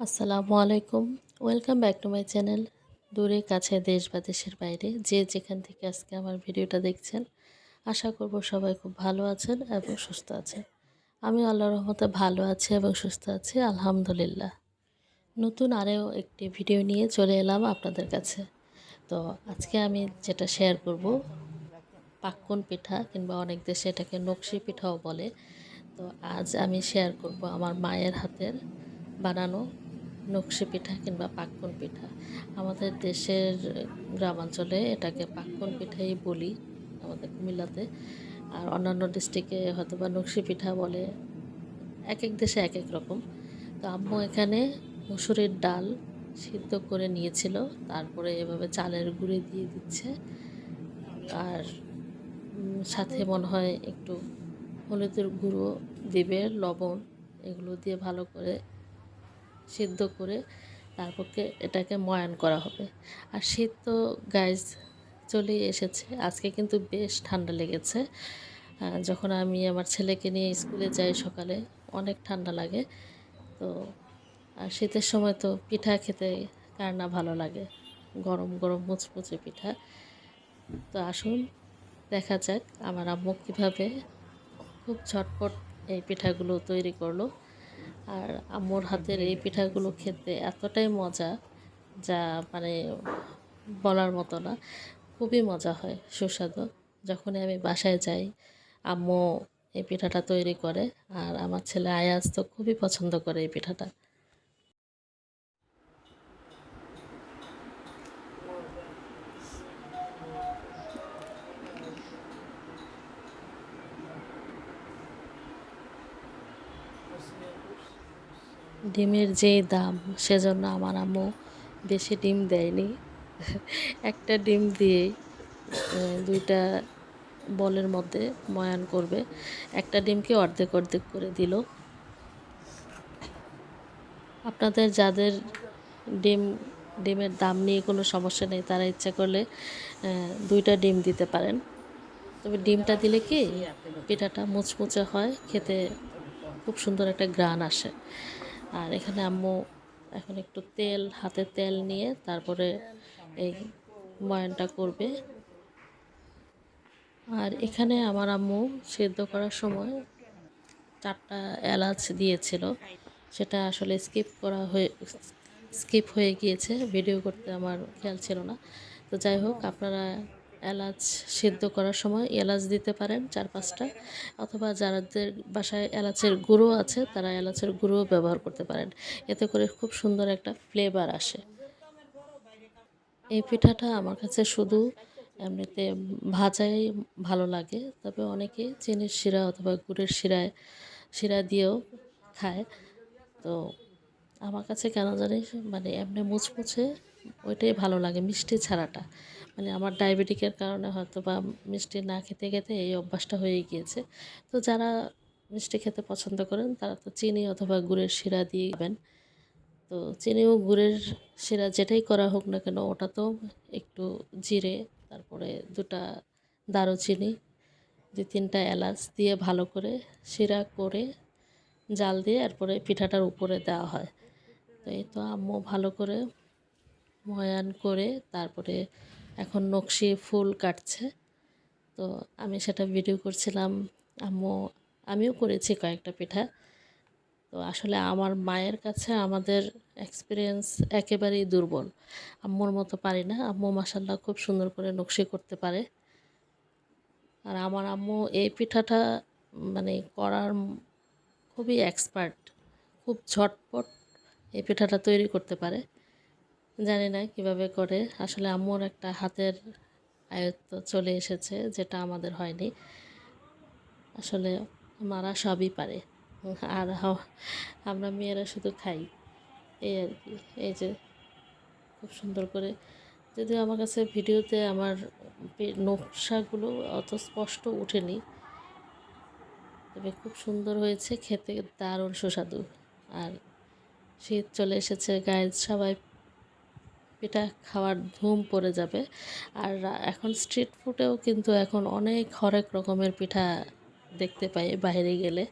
আসসালামু আলাইকুম। Welcome back to my channel দূরে কাছে দেশ বা দেশের বাইরে। যে যেখান থেকে আজকে আমার ভিডিওটা দেখছেন, আশা করব সবাই খুব ভালো আছেন এবং সুস্থ আছেন। আমি আল্লাহর রহমতে ভালো আছি এবং সুস্থ আছি, আলহামদুলিল্লাহ। নতুন আরও একটি ভিডিও নিয়ে চলে এলাম আপনাদের কাছে। তো আজকে আমি যেটা শেয়ার করব, পাক্কন পিঠা কিংবা অনেক দেশে এটাকে নকশি পিঠাও বলে। তো আজ আমি শেয়ার করব আমার মায়ের হাতের বানানো নকশি পিঠা কিংবা পাক্কন পিঠা। আমাদের দেশের গ্রামাঞ্চলে এটাকে পাক্কন পিঠাই বলি আমাদের কুমিল্লাতে। আর অন্যান্য ডিস্ট্রিক্টে হয়তো বা নকশি পিঠা বলে এক এক দেশে এক এক রকম। তো আম্মু এখানে মুসুরের ডাল সিদ্ধ করে নিয়েছিল, তারপরে এভাবে চালের গুঁড়ি দিয়ে দিচ্ছে। আর সাথে মনে হয় একটু হলুদের গুঁড়ো দেবে, লবণ এগুলো দিয়ে ভালো করে সিদ্ধ করে তারপরকে এটাকে ময়ান করা হবে। আর শীত তো গাইজ চলেই এসেছে। আজকে কিন্তু বেশ ঠান্ডা লেগেছে। যখন আমি আমার ছেলেকে নিয়ে স্কুলে যাই সকালে, অনেক ঠান্ডা লাগে। তো, আর শীতের সময় তো পিঠা খেতে কার না ভালো লাগে। গরম গরম, মুচমুচে পিঠা। তো আসুন, দেখা যাক আমার আম্মু কীভাবে খুব ঝটপট এই পিঠাগুলো তৈরি করল। আর আম্মুর হাতের এই পিঠাগুলো খেতে এতটাই মজা যা মানে বলার মতো না। খুবই মজা হয়, সুস্বাদু। যখনই আমি বাসায় যাই, আম্মু এই পিঠাটা তৈরি করে আর আমার ছেলে আয়াজ তো খুবই পছন্দ করে এই পিঠাটা। ডিমের যেই দাম, সেজন্য আমার আম্মু বেশি ডিম দেয়নি। একটা ডিম দিয়ে দুইটা বলের মধ্যে ময়ান করবে। একটা ডিমকে অর্ধেক অর্ধেক করে দিল। আপনাদের যাদের ডিম, ডিমের দাম নিয়ে কোনো সমস্যা নেই, তারা ইচ্ছা করলে দুইটা ডিম দিতে পারেন। তবে ডিমটা দিলে কি, পিঠাটা মুচমুচে হয়, খেতে খুব সুন্দর একটা গ্রান আসে। আর এখানে আম্মু এখন একটু তেল, হাতে তেল নিয়ে তারপরে এই ময়ানটা করবে। আর এখানে আমার আম্মু সেদ্ধ করার সময় চারটা এলাচ দিয়েছিল। সেটা আসলে স্কিপ করা হয়ে, স্কিপ হয়ে গিয়েছে। ভিডিও করতে আমার খেয়াল ছিল না। তো যাই হোক, আপনারা এলাচ সিদ্ধ করার সময় এলাচ দিতে পারেন চার পাঁচটা অথবা যাদের বাসায় এলাচের গুঁড়ো আছে, তারা এলাচের গুঁড়ো ব্যবহার করতে পারেন। এতে করে খুব সুন্দর একটা ফ্লেভার আসে। এই পিঠাটা আমার কাছে শুধু এমনিতে ভাজাই ভালো লাগে। তবে অনেকে চিনির শিরা অথবা গুড়ের শিরায়, শিরা দিয়েও খায়। তো আমার কাছে কেন জানি মানে এমনি মুচমুচে ওইটাই ভালো লাগে মিষ্টি ছাড়াটা। মানে আমার ডায়াবেটিকের কারণে হয়তো বা মিষ্টি না খেতে খেতে এই অভ্যাসটা হয়ে গিয়েছে। তো যারা মিষ্টি খেতে পছন্দ করেন, তারা তো চিনি অথবা গুড়ের শিরা দিয়ে দেবেন। তো চিনি ও গুড়ের শিরা যেটাই করা হোক না কেন ওটা তো একটু জিরে, তারপরে দুটা দারুচিনি দু তিনটা এলাচ দিয়ে ভালো করে শিরা করে জাল দিয়ে এরপরে পিঠাটার উপরে দেওয়া হয়। তো এই তো আম্মু ভালো করে ময়ান করে তারপরে এখন নকশি ফুল কাটছে। তো আমি সেটা ভিডিও করছিলাম। আম্মু, আমিও করেছি কয়েকটা পিঠা। তো আসলে আমার মায়ের কাছে আমাদের এক্সপিরিয়েন্স একেবারেই দুর্বল। আম্মুর মতো পারি না। আম্মু মাসাল্লাহ খুব সুন্দর করে নকশি করতে পারে। আর আমার আম্মু এই পিঠাটা মানে করার খুবই এক্সপার্ট খুব ঝটপট এই পিঠাটা তৈরি করতে পারে। জানি না কীভাবে করে। আসলে আম্মুর একটা হাতের আয়ত্ত চলে এসেছে, যেটা আমাদের হয়নি। আসলে মারা সবই পারে। আর আমরা মেয়েরা শুধু খাই। এই আর কি। এই যে খুব সুন্দর করে, যদিও আমার কাছে ভিডিওতে আমার নকশাগুলো অত স্পষ্ট ওঠেনি। তবে খুব সুন্দর হয়েছে, খেতে দারুণ সুস্বাদু। আর শীত চলে এসেছে গায়ে সবাই পিঠা খাওয়ার ধুম পড়ে যাবে। আর এখন স্ট্রিট ফুডেও কিন্তু এখন অনেক হরেক রকমের পিঠা দেখতে পাই বাইরে গেলে।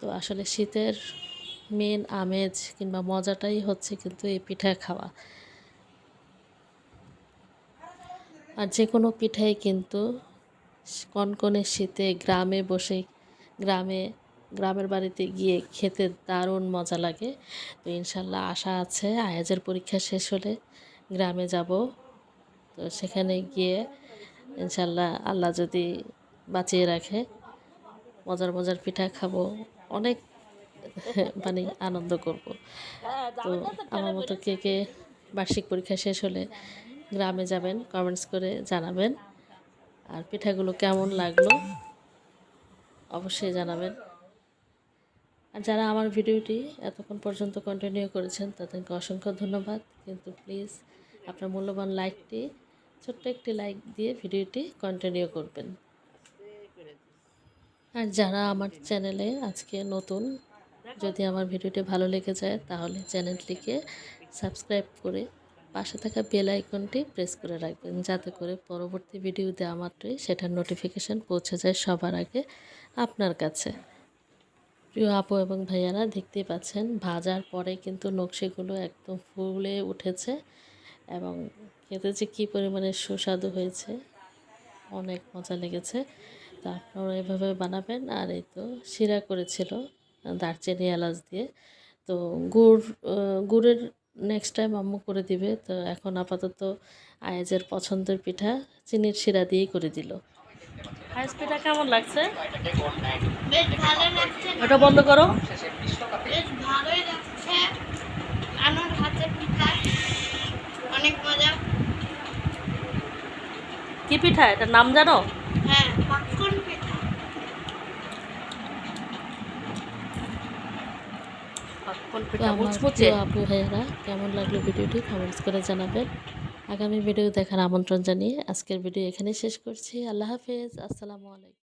তো আসলে শীতের মেন আমেজ কিংবা মজাটাই হচ্ছে কিন্তু এই পিঠা খাওয়া। আর যে কোনো পিঠাই কিন্তু কনকনে শীতে গ্রামে বসে, গ্রামে গ্রামের বাড়িতে গিয়ে খেতে দারুণ মজা লাগে। তো ইনশাল্লাহ আশা আছে, আয়াজের পরীক্ষা শেষ হলে গ্রামে যাব। তো সেখানে গিয়ে ইনশাল্লাহ আল্লাহ যদি বাঁচিয়ে রাখে, মজার মজার পিঠা খাব, অনেক মানে আনন্দ করব। তো আমার মতো কে কে বার্ষিক পরীক্ষা শেষ হলে গ্রামে যাবেন কমেন্টস করে জানাবেন। আর পিঠাগুলো কেমন লাগল, অবশ্যই জানাবেন। আর যারা আমার ভিডিওটি এতক্ষণ পর্যন্ত কন্টিনিউ করেছেন, তাদেরকে অসংখ্য ধন্যবাদ। কিন্তু প্লিজ আপনার মূল্যবান লাইকটি ছোট্ট একটি লাইক দিয়ে ভিডিওটি কন্টিনিউ করবেন। আর যারা আমার চ্যানেলে আজকে নতুন, যদি আমার ভিডিওটি ভালো লেগে যায়, তাহলে চ্যানেলটিকে সাবস্ক্রাইব করে পাশে থাকা বেল আইকনটি প্রেস করে রাখবেন, যাতে করে পরবর্তী ভিডিও দেওয়া মাত্রই সেটার নোটিফিকেশান পৌঁছে যায় সবার আগে আপনার কাছে। প্রিয় আপু এবং ভাইয়ারা, দেখতেই পাচ্ছেন ভাজার পরে কিন্তু নকশিগুলো একদম ফুলে উঠেছে এবং খেতে যে কী পরিমাণে সুস্বাদু হয়েছে, অনেক মজা লেগেছে। তো আপনারা এভাবে বানাবেন আর এই তো শিরা করেছিল দারচিনি এলাচ দিয়ে। তো গুড় গুড়ের নেক্সট টাইম আম্মু করে দিবে। তো এখন আপাতত আয়াজের পছন্দের পিঠা চিনির শিরা দিয়েই করে দিল। পিঠা কেমন লাগছে? ওটা বন্ধ করো। ভালোই লাগছে। আমার হাতে পিঠা। অনেক মজা। কি পিঠা? এটার নাম জানো? হ্যাঁ পিঠা। আপু ভাইয়েরা কেমন লাগল ভিডিওটি কমেন্টস করে জানাবেন। আগামী ভিডিও দেখার আমন্ত্রণ জানিয়ে আজকের ভিডিও এখানে শেষ করছি। আল্লাহ হাফেজ। আসসালামু আলাইকুম।